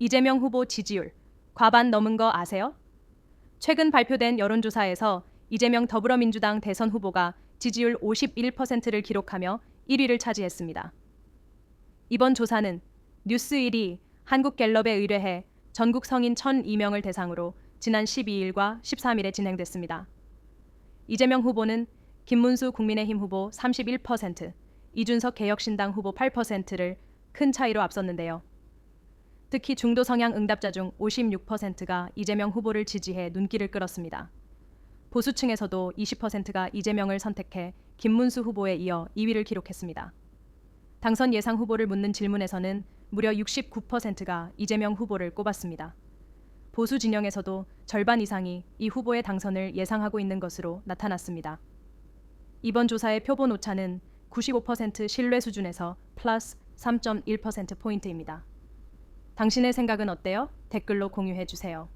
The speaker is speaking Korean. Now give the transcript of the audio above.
이재명 후보 지지율 과반 넘은 거 아세요? 최근 발표된 여론조사에서 이재명 더불어민주당 대선 후보가 지지율 51%를 기록하며 1위를 차지했습니다. 이번 조사는 뉴스 1위 한국갤럽에 의뢰해 전국 성인 1,002명을 대상으로 지난 12일과 13일에 진행됐습니다. 이재명 후보는 김문수 국민의힘 후보 31%, 이준석 개혁신당 후보 8%를 큰 차이로 앞섰는데요. 특히 중도 성향 응답자 중 56%가 이재명 후보를 지지해 눈길을 끌었습니다. 보수층에서도 20%가 이재명을 선택해 김문수 후보에 이어 2위를 기록했습니다. 당선 예상 후보를 묻는 질문에서는 무려 69%가 이재명 후보를 꼽았습니다. 보수 진영에서도 절반 이상이 이 후보의 당선을 예상하고 있는 것으로 나타났습니다. 이번 조사의 표본 오차는 95% 신뢰 수준에서 플러스 3.1%포인트입니다. 당신의 생각은 어때요? 댓글로 공유해 주세요.